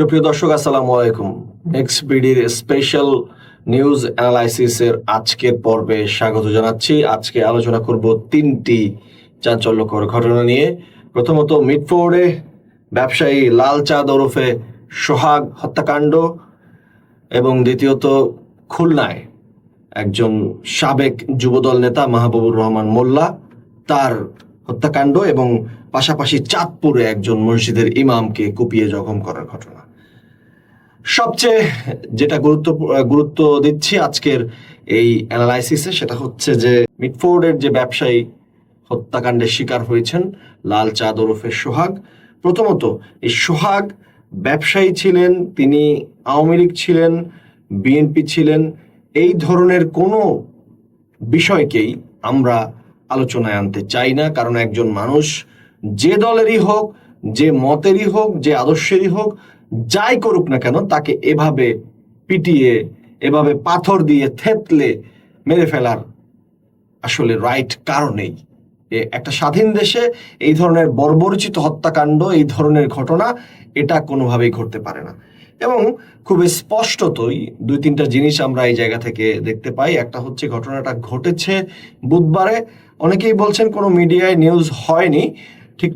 সুপ্রিয় দর্শক, আসসালামু আলাইকুম। এক্সপিডির স্পেশাল নিউজ অ্যানালাইসিসের আজকের পর্বে স্বাগত জানাচ্ছি। আজকে আলোচনা করব তিনটি চাঞ্চল্যকর ঘটনা নিয়ে। প্রথমত, মিডফোর্ডে ব্যবসায়ী লাল চাঁদ ওরফে সোহাগ হত্যাকাণ্ড এবং দ্বিতীয়ত, খুলনায় একজন সাবেক যুবদল নেতা মাহবুবুর রহমান মোল্লা তার হত্যাকাণ্ড এবং পাশাপাশি চাঁদপুরে একজন মসজিদের ইমামকে কুপিয়ে জখম করার ঘটনা। সবচেয়ে যেটা গুরুত্ব গুরুত্ব দিচ্ছি আজকের এই অ্যানালাইসিসে সেটা হচ্ছে যে মিটফোর্ডের যে ব্যবসায়ী হত্যাকাণ্ডের শিকার হয়েছেন লাল চাঁদ ওরফে সোহাগ। প্রথমত, এই সোহাগ ব্যবসায়ী ছিলেন, তিনি আওয়ামী লীগ ছিলেন, বিএনপি ছিলেন, এই ধরনের কোনো বিষয়কেই আমরা আলোচনায় আনতে চাই না, কারণ একজন মানুষ যে দলেরই হোক, যে মতেরই হোক, যে আদর্শেরই হোক যাই করুক না কেন, তাকে এভাবে পিটিয়ে, এভাবে পাথর দিয়ে থেতলে মেরে ফেলার আসলে রাইট কারণেই একটা স্বাধীন দেশে এই ধরনের বর্বরচিত হত্যাকাণ্ড, এই ধরনের ঘটনা, এটা কোনোভাবেই ঘটতে পারে না। এবং খুব স্পষ্টতই দুই তিনটা জিনিস আমরা এই জায়গা থেকে দেখতে পাই। একটা হচ্ছে ঘটনাটা ঘটেছে বুধবারে। অনেকেই বলছেন কোনো মিডিয়ায় নিউজ হয়নি। ঠিক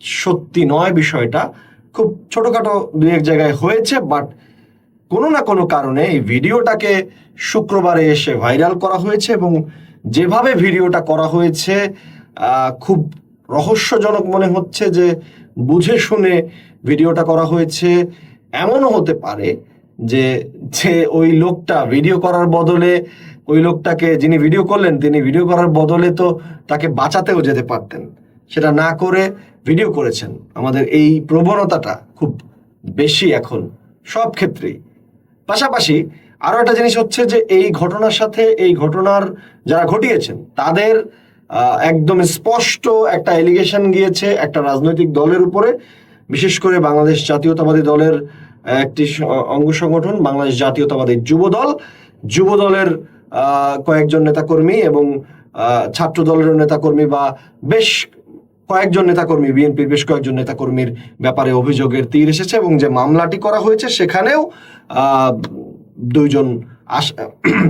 সত্যি নয় বিষয়টা। খুব ছোটখাটো দুই এক জায়গায় হয়েছে বাট কোনো না কোনো কারণে এই ভিডিওটাকে শুক্রবারে এসে ভাইরাল করা হয়েছে এবং যেভাবে ভিডিওটা করা হয়েছে খুব রহস্যজনক মনে হচ্ছে যে বুঝে শুনে ভিডিওটা করা হয়েছে। এমনও হতে পারে যে যে ওই লোকটা ভিডিও করার বদলে, ওই লোকটাকে যিনি ভিডিও করলেন, তিনি ভিডিও করার বদলে তো তাকে বাঁচাতেও যেতে পারতেন। সেটা না করে ভিডিও করেছেন। আমাদের এই প্রবণতাটা খুব বেশি এখন সব ক্ষেত্রেই। পাশাপাশি আরও একটা জিনিস হচ্ছে যে এই ঘটনার সাথে এই ঘটনার যারা ঘটিয়েছেন, তাদের একদম স্পষ্ট একটা এলিগেশন গিয়েছে একটা রাজনৈতিক দলের উপরে। বিশেষ করে বাংলাদেশ জাতীয়তাবাদী দলের একটি অঙ্গ সংগঠন, বাংলাদেশ জাতীয়তাবাদী যুব দল যুব দলের কয়েকজন নেতাকর্মী এবং ছাত্র দলের নেতাকর্মী বা বেশ কয়েকজন নেতাকর্মী, বিএনপির বেশ কয়েকজন নেতাকর্মীর ব্যাপারে অভিযোগের তীর এসেছে এবং যে মামলাটি করা হয়েছে সেখানেও দুইজন আস-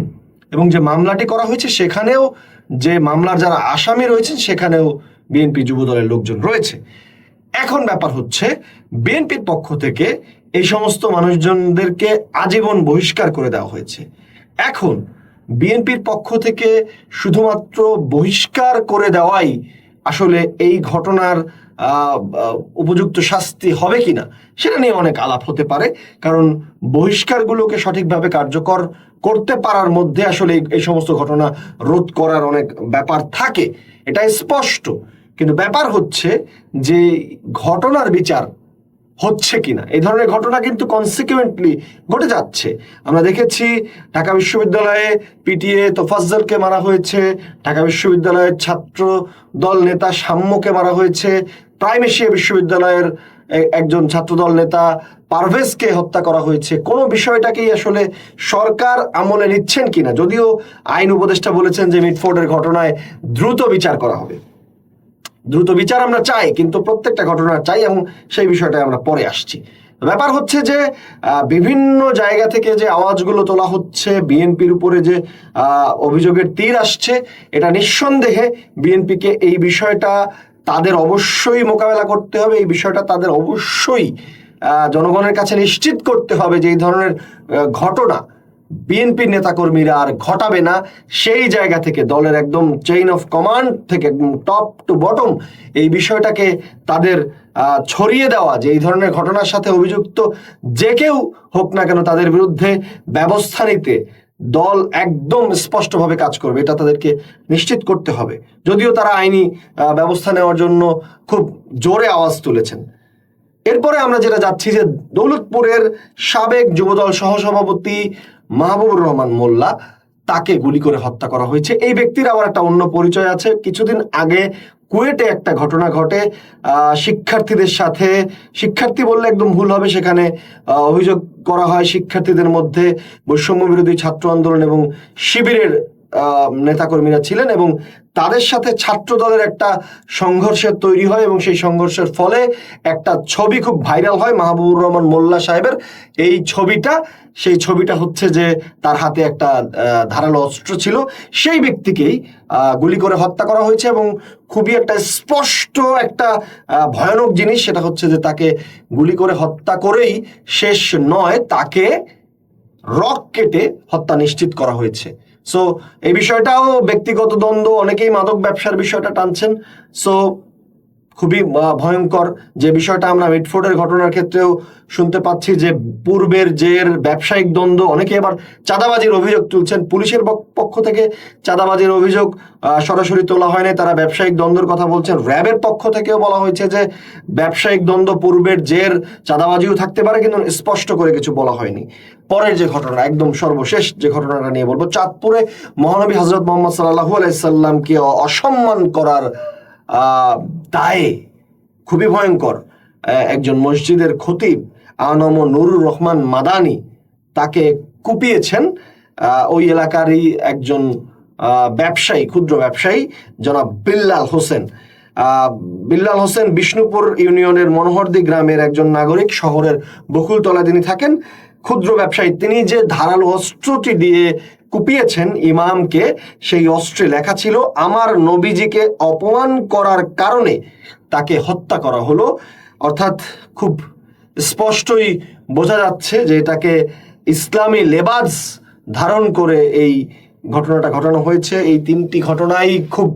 এবং যে মামলাটি করা হয়েছে সেখানেও যে মামলার যারা আসামি রয়েছেন সেখানেও বিএনপি যুব দলের লোকজন রয়েছে। এখন ব্যাপার হচ্ছে, বিএনপির পক্ষ থেকে এই সমস্ত মানুষজনদেরকে আজীবন বহিষ্কার করে দেওয়া হয়েছে। এখন বিএনপির পক্ষ থেকে শুধুমাত্র বহিষ্কার করে দেওয়াই আসলে এই ঘটনার উপযুক্ত শাস্তি হবে কিনা, সেটা নিয়ে অনেক আলাপ হতে পারে। কারণ বহিষ্কারগুলোকে সঠিকভাবে কার্যকর করতে পারার মধ্যে আসলে এই সমস্ত ঘটনা রোধ করার অনেক ব্যাপার থাকে। এটা স্পষ্ট। কিন্তু ব্যাপার হচ্ছে যে ঘটনার বিচার হচ্ছে কিনা? এই ধরনের ঘটনা কিন্তু কনসিকুয়েন্টলি ঘটে যাচ্ছে। আমরা দেখেছি ঢাকা বিশ্ববিদ্যালয়ে পিটিএ তোফাজ্জলকে মারা হয়েছে, ঢাকা বিশ্ববিদ্যালয়ের ছাত্র দল নেতা সাম্যকে মারা হয়েছে, প্রাইম এশিয়া বিশ্ববিদ্যালয়ের একজন ছাত্রদল নেতা পারভেজকে হত্যা করা হয়েছে। কোনো বিষয়টাকেই আসলে সরকার আমলে নিচ্ছেন কিনা? যদিও আইন উপদেষ্টা বলেছেন যে মিটফোর্ডের ঘটনায় দ্রুত বিচার করা হবে। দ্রুত বিচার আমরা চাই, কিন্তু প্রত্যেকটা ঘটনা চাই এবং সেই বিষয়টা আমরা পরে আসছি। ব্যাপার হচ্ছে যে বিভিন্ন জায়গা থেকে যে আওয়াজগুলো তোলা হচ্ছে, বিএনপির উপরে যে অভিযোগের তীর আসছে, এটা নিঃসন্দেহে বিএনপিকে এই বিষয়টা তাদের অবশ্যই মোকাবেলা করতে হবে, এই বিষয়টা তাদের অবশ্যই জনগণের কাছে নিশ্চিত করতে হবে যে এই ধরনের ঘটনা বিএনপির নেতাকর্মীরা আর ঘটাবে না। সেই জায়গা থেকে দলের একদম চেইন অফ কমান্ড থেকে টপ টু বটম এই বিষয়টাকে তাদের ছড়িয়ে দেওয়া, যে এই ধরনের ঘটনার সাথে অভিযুক্ত যে কেউ হোক না কেন তাদের বিরুদ্ধে ব্যবস্থা নিতে দল একদম স্পষ্টভাবে কাজ করবে। এটা তাদেরকে নিশ্চিত করতে হবে। যদিও তারা আইনি ব্যবস্থা নেওয়ার জন্য খুব জোরে আওয়াজ তুলেছেন। এরপরে আমরা যেটা যাচ্ছি যে দৌলতপুরের সাবেক যুবদল সহসভাপতি মাহবুবুর রহমান মোল্লা তাকে গুলি করে হত্যা করা হয়েছে। এই ব্যক্তির আবার একটা অন্য পরিচয় আছে। কিছুদিন আগে কুয়েটে একটা ঘটনা ঘটে। শিক্ষার্থীদের সাথে, শিক্ষার্থী বললে একদম ভুল হবে, সেখানে অভিযোগ করা হয় শিক্ষার্থীদের মধ্যে বৈষম্য বিরোধী ছাত্র আন্দোলন এবং শিবিরের নেতাকর্মীরা ছিলেন এবং তাদের সাথে ছাত্র দলের একটা সংঘর্ষের তৈরি হয় এবং সেই সংঘর্ষের ফলে একটা ছবি খুব ভাইরাল হয় মাহবুবুর রহমান মোল্লা সাহেবের। এই ছবিটা, সেই ছবিটা হচ্ছে যে তার হাতে একটা ধারালো অস্ত্র ছিল। সেই ব্যক্তিকেই গুলি করে হত্যা করা হয়েছে এবং খুবই একটা স্পষ্ট একটা ভয়ানক জিনিস, সেটা হচ্ছে যে তাকে গুলি করে হত্যা করেই শেষ নয়, তাকে রক কেটে হত্যা নিশ্চিত করা হয়েছে। সো এই বিষয়টাও ব্যক্তিগত দ্বন্দ্ব অনেকেই মাদক ব্যবসার বিষয়টা টানছেন। সো খুবই ভয়ঙ্কর যে বিষয়টা আমরা মিটফোর্ডের ঘটনার ক্ষেত্রেও শুনতে পাচ্ছি যে পূর্বের যে ব্যবসায়িক দ্বন্দ্ব, অনেকে এবার চাঁদাবাজির অভিযোগ তুলছেন। পুলিশের পক্ষ থেকে চাঁদাবাজির অভিযোগ সরাসরি তোলা হয়নি তারা ব্যবসায়িক দ্বন্দ্বের কথা বলছেন। র্যাবের পক্ষ থেকেও বলা হয়েছে যে ব্যবসায়িক দ্বন্দ্ব পূর্বের জের চাঁদাবাজিও থাকতে পারে, কিন্তু স্পষ্ট করে কিছু বলা হয়নি। পরের যে ঘটনা, একদম সর্বশেষ যে ঘটনাটা নিয়ে বলব, চাঁদপুরে মহানবী হজরত মোহাম্মদ সাল্লাহু আলাইসাল্লামকে অসম্মান করার দায়ে খুবই ভয়ঙ্কর একজন মসজিদের খতিব আনম নুরুর রহমান মাদানি তাকে কুপিয়েছেন। ওই এলাকারই একজন ব্যবসায়ী, ক্ষুদ্র ব্যবসায়ী, জনাব বিল্লাল হোসেন। বিল্লাল হোসেন বিষ্ণুপুর ইউনিয়নের মনোহরদি গ্রামের একজন নাগরিক, শহরের বকুলতলা তিনি থাকেন। ক্ষুদ্র ব্যবসায়ী, তিনি যে ধারালো অস্ত্রটি দিয়ে কুপিয়েছেন ইমামকে, সেই অস্ত্রে লেখা ছিল, আমার নবীজিকে অপমান করার কারণে তাকে হত্যা করা হলো। অর্থাৎ খুব স্পষ্টই বোঝা যাচ্ছে যে এটাকে ইসলামী লেবাজ ধারণ করে এই ঘটনাটা ঘটানো হয়েছে। এই তিনটি ঘটনাই খুব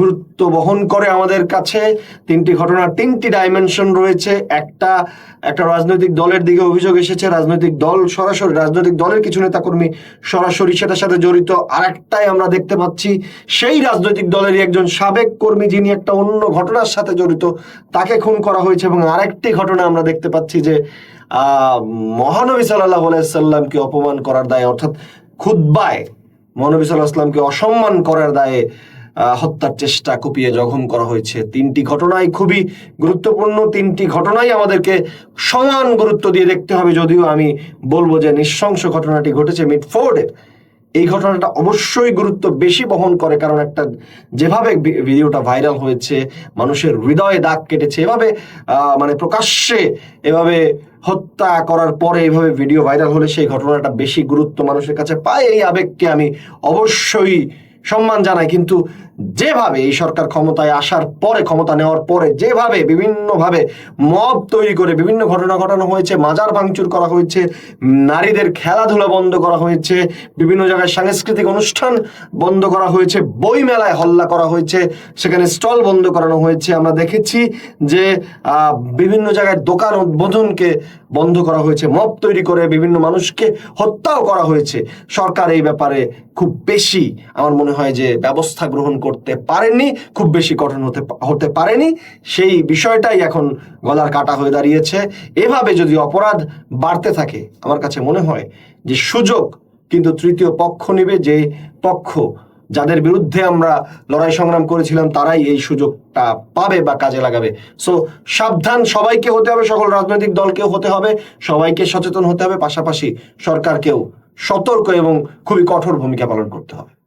গুরুত্ব বহন করে আমাদের কাছে। তিনটি ঘটনার তিনটি ডাইমেনশন রয়েছে। একটা একটা রাজনৈতিক দলের দিকে অভিযোগ এসেছে। রাজনৈতিক দল সরাসরি, রাজনৈতিক দলের কিছু নেতাকর্মী সরাসরি সেটার সাথে জড়িত। আরেকটাই আমরা দেখতে পাচ্ছি, সেই রাজনৈতিক দলেরই একজন সাবেক কর্মী যিনি একটা অন্য ঘটনার সাথে জড়িত, তাকে খুন করা হয়েছে এবং আরেকটি ঘটনা আমরা দেখতে পাচ্ছি যে মহানবী সাল্লাহ সাল্লামকে অপমান করার দায়, অর্থাৎ খুদ্বায় মহানবী সাল্লাহ আসলামকে অসম্মান করার দায়ে হত্যার চেষ্টা কুপিয়ে জখম করা হয়েছে। তিনটি ঘটনাই খুবই গুরুত্বপূর্ণ, তিনটি ঘটনাই আমাদেরকে সমান গুরুত্ব দিয়ে দেখতে হবে। যদিও আমি বলব যে নৃশংস ঘটনাটি ঘটেছে মিডফোর্ডের এই ঘটনাটা অবশ্যই গুরুত্ব বেশি বহন করে, কারণ একটা যেভাবে ভিডিওটা ভাইরাল হয়েছে, মানুষের হৃদয়ে দাগ কেটেছে, এভাবে মানে প্রকাশ্যে এভাবে হত্যা করার পরে এইভাবে ভিডিও ভাইরাল হলে সেই ঘটনাটা বেশি গুরুত্ব মানুষের কাছে পায়, এই আবেগকে আমি অবশ্যই সম্মান জানাই। কিন্তু যেভাবে এই সরকার ক্ষমতায় আসার পরে, ক্ষমতা নেওয়ার পরে যেভাবে বিভিন্নভাবে মব তৈরি করে বিভিন্ন ঘটনা ঘটানো হয়েছে, মাজার ভাঙচুর করা হয়েছে, নারীদের খেলাধুলা বন্ধ করা হয়েছে, বিভিন্ন জায়গায় সাংস্কৃতিক অনুষ্ঠান বন্ধ করা হয়েছে বই মেলায় হল্লা করা হয়েছে, সেখানে স্টল বন্ধ করানো হয়েছে। আমরা দেখেছি যে বিভিন্ন জায়গায় দোকান উদ্বোধনকে বন্ধ করা হয়েছে, মব তৈরি করে বিভিন্ন মানুষকে হত্যাও করা হয়েছে। সরকার এই ব্যাপারে খুব বেশি আমার মনে হয় যে ব্যবস্থা গ্রহণ করতে পারেনি খুব বেশি কঠোর হতে হতে পারেনি। সেই বিষয়টাই এখন গলার কাটা হয়ে দাঁড়িয়েছে। এভাবে যদি অপরাধ বাড়তে থাকে, আমার কাছে মনে হয় যে সুযোগ কিন্তু তৃতীয় পক্ষ নেবে, যে পক্ষ যাদের বিরুদ্ধে আমরা লড়াই সংগ্রাম করেছিলাম, তারাই এই সুযোগটা পাবে বা কাজে লাগাবে। সো সাবধান, সবাইকে হতে হবে, সকল রাজনৈতিক দলকেও হতে হবে, সবাইকে সচেতন হতে হবে, পাশাপাশি সরকারকেও সতর্ক এবং খুবই কঠোর ভূমিকা পালন করতে হবে।